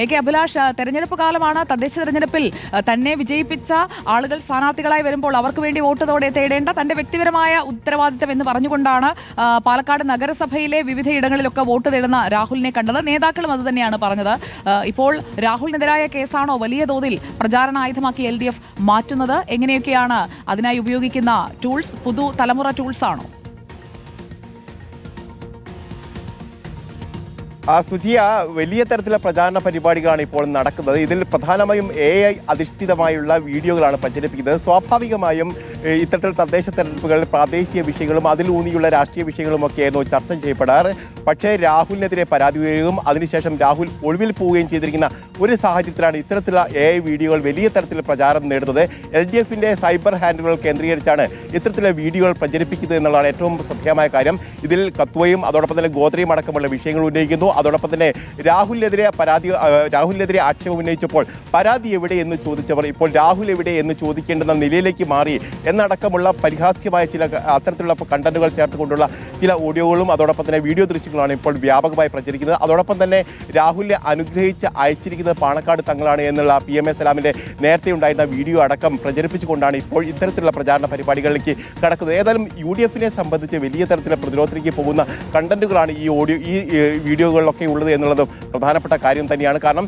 A K Abhilash തെരഞ്ഞെടുപ്പ് കാലമാണ് തദ്ദേശ തെരഞ്ഞെടുപ്പിൽ തന്നെ വിജയിപ്പിച്ച ആളുകൾ സ്ഥാനാർത്ഥികളായി വരുമ്പോൾ അവർക്ക് വേണ്ടി വോട്ടതോടെ തേടേണ്ട തന്റെ വ്യക്തിപരമായ ഉത്തരവാദിത്തം എന്ന് പറഞ്ഞുകൊണ്ടാണ് പാലക്കാട് നഗരസഭയിലെ വിവിധ ഇടങ്ങളിലൊക്കെ വോട്ട് തേടുന്ന രാഹുലിനെ കണ്ടത്. നേതാക്കളും അത് തന്നെയാണ് പറഞ്ഞത്. ഇപ്പോൾ രാഹുലിനെതിരായ കേസാണോ വലിയ തോതിൽ പ്രചാരണ ആയുധമാക്കി എൽ ഡി എഫ് മാറ്റുന്നത്? എങ്ങനെയൊക്കെയാണ് അതിനായി ഉപയോഗിക്കുന്ന ടൂൾസ്? പുതു തലമുറ ടൂൾസ് ആണോ ആ സുജിയ വലിയ തരത്തിലുള്ള പ്രചാരണ പരിപാടികളാണ് ഇപ്പോൾ നടക്കുന്നത്. ഇതിൽ പ്രധാനമായും എ ഐ അധിഷ്ഠിതമായുള്ള വീഡിയോകളാണ് പ്രചരിപ്പിക്കുന്നത്. സ്വാഭാവികമായും ഇത്തരത്തിൽ തദ്ദേശ തെരഞ്ഞെടുപ്പുകൾ പ്രാദേശിക വിഷയങ്ങളും അതിലൂന്നിയുള്ള രാഷ്ട്രീയ വിഷയങ്ങളും ഒക്കെയായിരുന്നു ചർച്ച ചെയ്യപ്പെടാറ്. പക്ഷേ രാഹുലിനെതിരെ പരാതി ഉയരുകയും അതിനുശേഷം രാഹുൽ ഒളിവിൽ പോവുകയും ചെയ്തിരിക്കുന്ന ഒരു സാഹചര്യത്തിലാണ് ഇത്തരത്തിലുള്ള എ വീഡിയോകൾ വലിയ തരത്തിൽ പ്രചാരം നേടുന്നത്. എൽ ഡി എഫിന്റെ സൈബർ ഹാൻഡുകൾ കേന്ദ്രീകരിച്ചാണ് ഇത്തരത്തിലുള്ള വീഡിയോകൾ പ്രചരിപ്പിക്കുന്നത് എന്നുള്ളതാണ് ഏറ്റവും ശ്രദ്ധേയമായ കാര്യം. ഇതിൽ കത്വയും അതോടൊപ്പം തന്നെ ഗോത്രയും അടക്കമുള്ള വിഷയങ്ങൾ ഉന്നയിക്കുന്നു. അതോടൊപ്പം തന്നെ രാഹുലിനെതിരെ പരാതി രാഹുലിനെതിരെ ആക്ഷേപം ഉന്നയിച്ചപ്പോൾ പരാതി എവിടെ എന്ന് ചോദിച്ചവർ ഇപ്പോൾ രാഹുൽ എവിടെ എന്ന് ചോദിക്കേണ്ടെന്ന നിലയിലേക്ക് മാറി. എന്നടക്കമുള്ള പരിഹാസ്യമായ ചില അത്തരത്തിലുള്ള കണ്ടന്റുകൾ ചേർത്തുകൊണ്ടുള്ള ചില ഓഡിയോകളും അതോടൊപ്പം തന്നെ വീഡിയോ ദൃശ്യങ്ങളാണ് ഇപ്പോൾ വ്യാപകമായി പ്രചരിക്കുന്നത്. അതോടൊപ്പം തന്നെ രാഹുലിനെ അനുഗ്രഹിച്ച് അയച്ചിരിക്കുന്നത് പാണക്കാട് തങ്ങളാണ് എന്നുള്ള പി എം എ സലാമിന്റെ നേരത്തെ ഉണ്ടായിരുന്ന വീഡിയോ അടക്കം പ്രചരിപ്പിച്ചുകൊണ്ടാണ് ഇപ്പോൾ ഇത്തരത്തിലുള്ള പ്രചാരണ പരിപാടികളിലേക്ക് കടക്കുന്നത്. ഏതായാലും യു ഡി എഫിനെ സംബന്ധിച്ച് വലിയ തരത്തിലുള്ള പ്രതിരോധത്തിലേക്ക് പോകുന്ന കണ്ടന്റുകളാണ് ഈ ഓഡിയോ ഈ വീഡിയോകളിലൊക്കെ ഉള്ളത് എന്നുള്ളതും പ്രധാനപ്പെട്ട കാര്യം തന്നെയാണ്. കാരണം